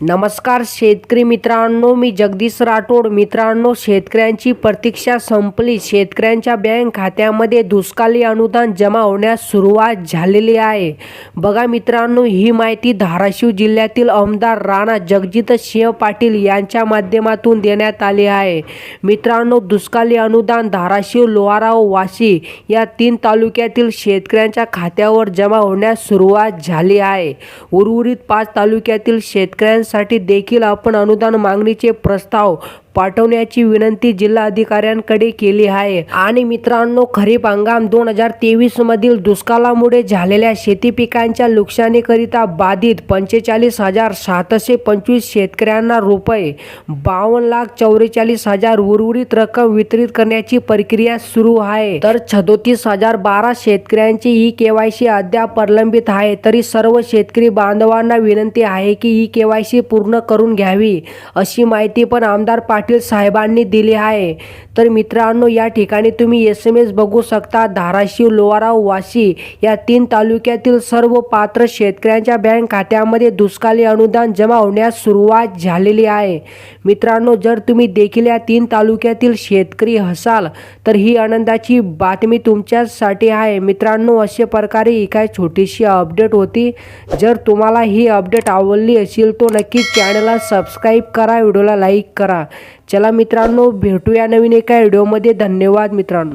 नमस्कार शेतकरी मित्रांनो मी जगदीश राठोड. मित्रांनो शेतकऱ्यांची प्रतीक्षा संपली. शेतकऱ्यांच्या बँक खात्यामध्ये दुष्काळी अनुदान जमा होण्यास सुरुवात झालेली आहे. बघा मित्रांनो ही माहिती धाराशिव जिल्ह्यातील आमदार राणा जगजित सिंह पाटील यांच्या माध्यमातून देण्यात आली आहे. मित्रांनो दुष्काळी अनुदान धाराशिव लोहाराव वाशी या तीन तालुक्यातील शेतकऱ्यांच्या खात्यावर जमा होण्यास सुरुवात झाली आहे. उर्वरित पाच तालुक्यातील शेतकऱ्यांसाठी देखील आपण अनुदान मागणीचे प्रस्ताव पाठवण्याची विनंती जिल्हाधिकाऱ्यांकडे केली आहे. आणि मित्रांनो खरीप हंगाम दोन हजार तेवीस मधील दुष्काळामुळे झालेल्या शेती पिकांच्या नुकसानीकरिता बाधित पंचेचाळीस हजार सातशे पंचवीस शेतकऱ्यांना रुपये बावन्न लाख चौवेचाळीस हजार उर्वरित रक्कम वितरित करण्याची प्रक्रिया सुरू आहे. तर छदोतीस हजार बारा शेतकऱ्यांची ई केवायसी अद्याप प्रलंबित आहे. तरी सर्व शेतकरी बांधवांना विनंती आहे की ई केवायसी पूर्ण करून घ्यावी अशी माहिती पण आमदार पाटील साहेबांनी दिली आहे. तर मित्रांनो या ठिकाणी तुम्ही एस एम एस बघू शकता. धाराशिव लोहाराव वाशी या तीन तालुक्यातील सर्व पात्र शेतकऱ्यांच्या बँक खात्यामध्ये दुष्काळी अनुदान जमा होण्यास सुरुवात झालेली आहे. मित्रांनो जर तुम्ही देखील या तीन तालुक्यातील शेतकरी असाल तर ही आनंदाची बातमी तुमच्यासाठी आहे. मित्रांनो अशा प्रकारे ही काय छोटीशी अपडेट होती. जर तुम्हाला ही अपडेट आवडली असेल तो नक्कीच चॅनलला सबस्क्राईब करा व्हिडिओला लाईक करा. चला मित्रांनो भेटूया नवीन एका व्हिडिओमध्ये. धन्यवाद मित्रांनो.